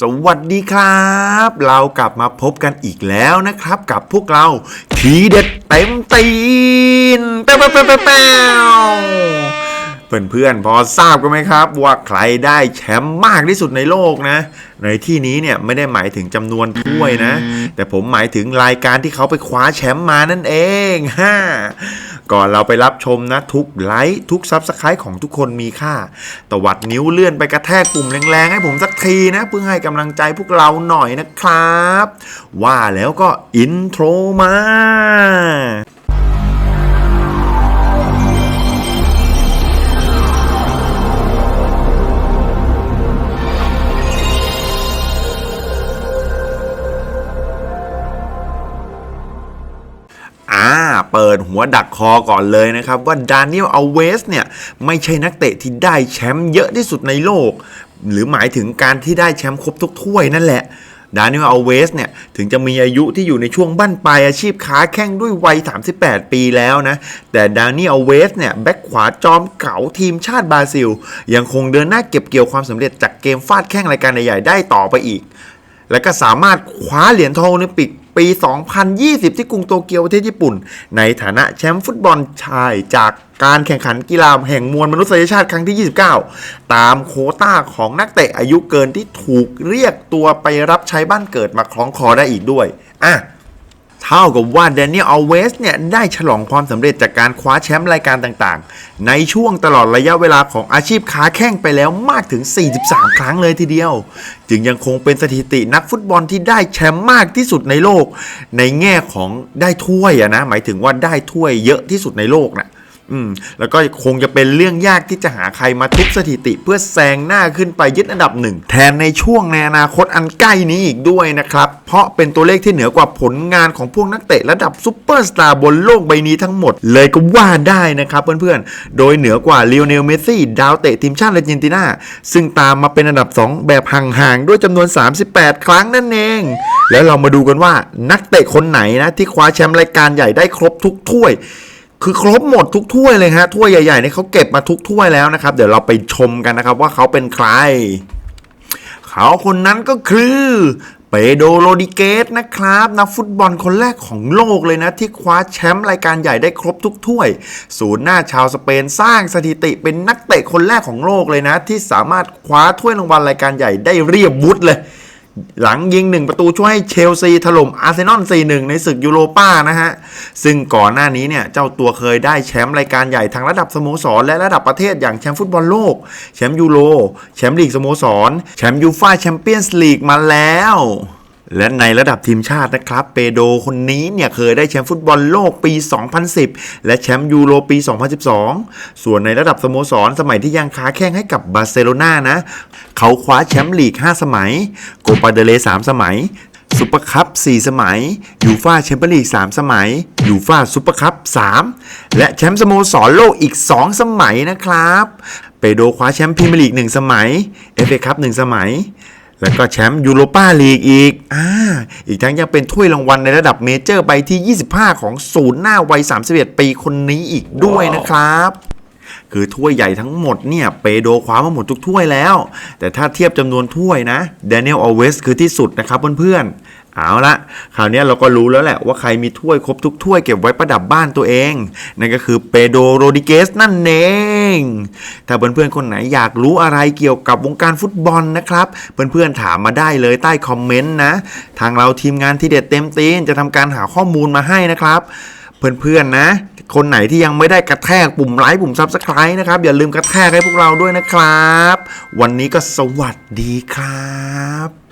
สวัสดีครับ เรากลับมาพบกันอีกแล้วนะครับกับพวกเราทีเด็ดเต็มตีนแป๊วแป๊วแป๊วแป๊วเพื่อนๆพอทราบกันไหมครับ ว่าใครได้แชมป์มากที่สุดในโลกนะ ในที่นี้เนี่ยไม่ได้หมายถึงจำนวนถ้วยนะ แต่ผมหมายถึงรายการที่เขาไปคว้าแชมป์มานั่นเองฮ่า ก่อนเราไปรับชมนะ ทุกไลค์ทุกซับสไครต์ของทุกคนมีค่าตวัดนิ้วเลื่อนไปกระแทกปุ่มแรงๆ ให้ผมสักทีนะ เพื่อให้กำลังใจพวกเราหน่อยนะครับ ว่าแล้วก็อินโทรมา อ่า เปิดหัวดักคอก่อนเลยนะครับ ว่าดานิเอลอเวสเนี่ย ไม่ใช่นักเตะที่ได้แชมป์เยอะที่สุดในโลก หรือหมายถึงการที่ได้แชมป์ครบทุกถ้วยนั่นแหละดานิเอลอเวสเนี่ย ถึงจะมีอายุที่อยู่ในช่วงบั้นปลายอาชีพค้าแข่งด้วยวัย 38 ปีแล้วนะ แต่ดานิเอลเวสเนี่ย แบ็คขวาจอมเก๋าทีมชาติบราซิล ยังคงเดินหน้าเก็บเกี่ยวความสำเร็จจากเกมฟาดแข่งรายการใหญ่ๆได้ต่อไปอีก และก็สามารถคว้าเหรียญทองโอลิมปิก ปี 2020 ที่กรุงโตเกียวประเทศญี่ปุ่น ในฐานะแชมป์ฟุตบอลชายจากการแข่งขันกีฬาแห่งมวลมนุษยชาติครั้งที่ 29 ตามโคต้าของนักเตะอายุเกินที่ถูกเรียกตัวไปรับใช้บ้านเกิดมาคล้องคอได้อีกด้วย อะ เท่ากับว่าแดเนียลอเวสเนี่ยได้ฉลองความสำเร็จจากการคว้าแชมป์รายการต่างๆ ในช่วงตลอดระยะเวลาของอาชีพค้าแข่งไปแล้วมากถึง 43 ครั้งเลยทีเดียว จึงยังคงเป็นสถิตินักฟุตบอลที่ได้แชมป์มากที่สุดในโลก ในแง่ของได้ถ้วยอะนะหมายถึงว่าได้ถ้วยเยอะที่สุดในโลกนะ อืมแล้วก็คงจะเป็นเรื่องยากที่จะหาใครมาทุบสถิติ เพื่อแซงหน้าขึ้นไปยึดอันดับหนึ่งแทนในช่วงในอนาคตอันใกล้นี้อีกด้วยนะครับ เพราะเป็นตัวเลขที่เหนือกว่าผลงานของพวกนักเตะระดับซุปเปอร์สตาร์บนโลกใบนี้ทั้งหมด เลยก็ว่าได้นะครับเพื่อนๆ โดยเหนือกว่าลิโอเนลเมสซี่ดาวเตะทีมชาติอาร์เจนตินาซึ่งตามมาเป็นอันดับ 2 แบบห่างๆด้วยจำนวน 38 ครั้งนั่นเอง แล้วเรามาดูกันว่านักเตะคนไหนนะที่คว้าแชมป์รายการใหญ่ได้ครบทุกถ้วย คือครบหมดทุกถ้วยเลยฮะถ้วยใหญ่ๆเนี่ยเขาเก็บมาทุกถ้วยแล้วนะครับ เดี๋ยวเราไปชมกันนะครับว่าเขาเป็นใคร เขาคนนั้นก็คือเปโดโรดิเกสนะครับ นักฟุตบอลคนแรกของโลกเลยนะ ที่คว้าแชมป์รายการใหญ่ได้ครบทุกถ้วย ศูนย์หน้าชาวสเปนสร้างสถิติเป็นนักเตะคนแรกของโลกเลยนะ ที่สามารถคว้าถ้วยรางวัลรายการใหญ่ได้เรียบวุฒิเลย หลังยิง 1 ประตูช่วยให้เชลซีถล่มอาร์เซนอล 4-1 ในศึกยูโรป้านะฮะ ซึ่งก่อนหน้านี้เนี่ย เจ้าตัวเคยได้แชมป์รายการใหญ่ทั้งระดับสโมสร และระดับประเทศอย่างแชมป์ฟุตบอลโลก แชมป์ยูโร แชมป์ลีกสโมสร แชมป์ยูฟ่าแชมเปี้ยนส์ลีกมาแล้ว และในระดับทีมชาตินะครับ เปโดคนนี้เนี่ยเคยได้แชมป์ฟุตบอลโลกปี 2010 และแชมป์ยูโรปี 2012 ส่วนในระดับสโมสรสมัยที่ยังค้าแข่งให้กับบาร์เซโลนานะ เขาคว้าแชมป์ลีก 5 สมัย โกปาเดเล3สมัยซุปเปอร์คัพ 4 สมัย ยูฟาแชมเปี้ยนลีก 3 สมัย ยูฟาซุปเปอร์คัพ 3 และแชมป์สโมสรโลกอีก 2 สมัยนะครับ เปโดคว้าแชมป์พรีเมียร์ลีก 1 สมัย เอฟเอคัพ 1 สมัย แล้วก็แชมป์ยูโรปาลีกอีก อ่า อีกทั้งยังเป็นถ้วยรางวัลในระดับเมเจอร์ใบที่ 25 ของศูนย์หน้าวัย 31 ปีคนนี้อีกด้วยนะครับ คือถ้วยใหญ่ทั้งหมดเนี่ยเปโดคว้ามาหมดทุกถ้วยแล้ว แต่ถ้าเทียบจำนวนถ้วยนะเดนิเอลอเวสคือที่สุดนะครับเพื่อนๆเอาละคราวนี้เราก็รู้แล้วแหละว่าใครมีถ้วยครบทุกถ้วยเก็บไว้ประดับบ้านตัวเอง นั่นก็คือเปโดโรดิเกสนั่นเองถ้าเพื่อนๆคนไหนอยากรู้อะไรเกี่ยวกับวงการฟุตบอลนะครับเพื่อนๆถามมาได้เลยใต้คอมเมนต์นะ ทางเราทีมงานที่เด็ดเต็มตีนจะทำการหาข้อมูลมาให้นะครับ เพื่อนๆนะ คนไหนที่ยังไม่ได้กระแทกปุ่มไลค์ปุ่มซับสไคร b e นะครับ อย่าลืมกระแทกให้พวกเราด้วยนะครับ วันนี้ก็สวัสดีครับ